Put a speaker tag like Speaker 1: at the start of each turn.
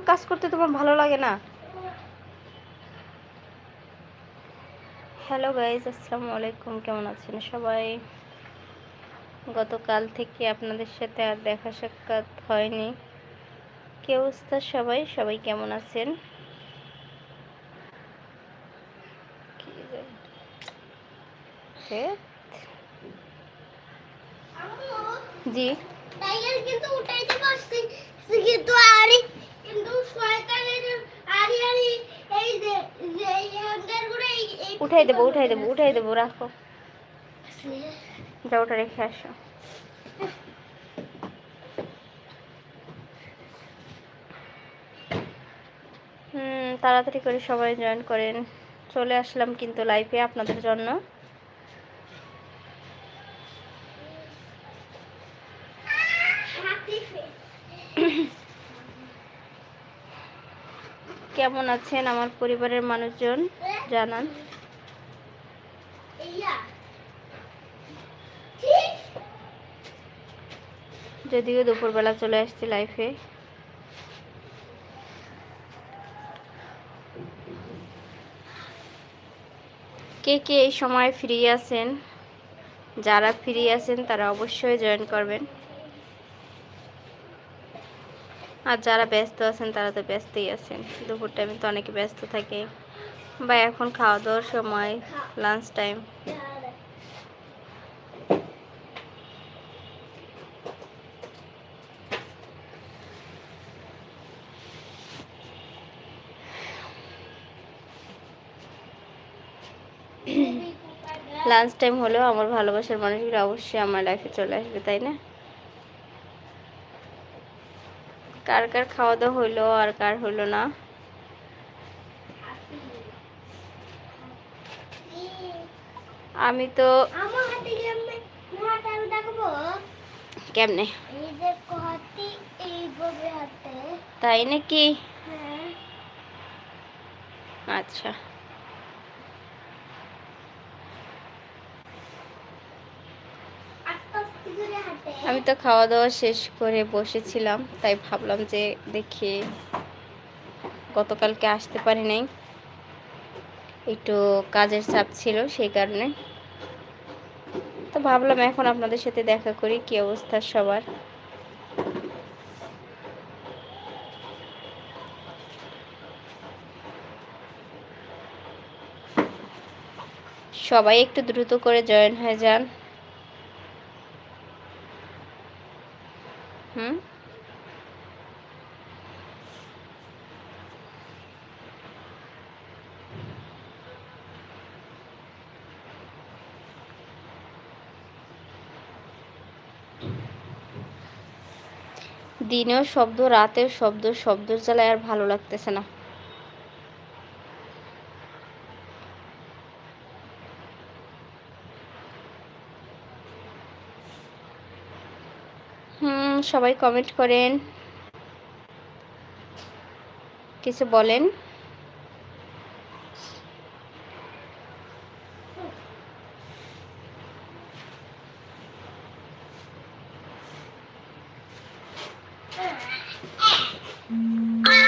Speaker 1: এতটুকু কাজ করতে তোমার ভালো লাগে না? হ্যালো গাইজ আসসালামু আলাইকুম, কেমন আছেন সবাই? গতকাল থেকে আপনাদের সাথে আর দেখা সাক্ষাৎ হয়নি। কি অবস্থা সবাই? সবাই কেমন আছেন। জি
Speaker 2: কিন্তু আরি কিন্তু শয়তানের আরি আরি এই যে যে এই হ্যাঙ্গারগুলো এই এই
Speaker 1: উঠাই দেবো উঠাই দেবো উঠাই দেবো, রাখো। যা ওটা রেখে আসো। হুম, তাড়াতাড়ি করে সবাই জয়েন করেন। চলে আসলাম কিন্তু লাইফে আপনাদের জন্য। কেমন আছেন আমার পরিবারের মানুষজন? জানান। যদিও দুপুরবেলা চলে আসছি লাইফে কে কে এই সময় ফ্রি আছেন? যারা ফ্রি আছেন, তারা অবশ্যই জয়েন করবেন। আর যারা ব্যস্ত আছেন, তারা তো ব্যস্তই আছেন। দুপুর টাইমে তো অনেকে ব্যস্ত থাকে। বা এখন খাওয়া দাওয়ার সময় লাঞ্চ টাইম লাঞ্চ টাইম হলেও আমার ভালোবাসার মানুষগুলো অবশ্যই আমার লাইফে চলে আসবে, তাই না? কার কার খাওয়া দাওয়া হইল আর কার হইল না? আমি তো কেমনে? তাই নাকি?
Speaker 2: হ্যাঁ।
Speaker 1: আচ্ছা। আমি তো খাওয়া দাওয়া শেষ করে বসেছিলাম তাই ভাবলাম যে দেখি গতকালকে আসতে পারি নাই। একটু কাজের চাপ ছিল সেই কারণে। ভাবলাম এখন আপনাদের সাথে দেখা করি, কি অবস্থা সবার? সবাই একটু দ্রুত করে জয়েন হয়ে যান। হুম? দিনেও শব্দ রাতের শব্দ, শব্দের জ্বালায় আর ভালো লাগতেছে না। হুম, সবাই কমেন্ট করেন। কিছু বলেন।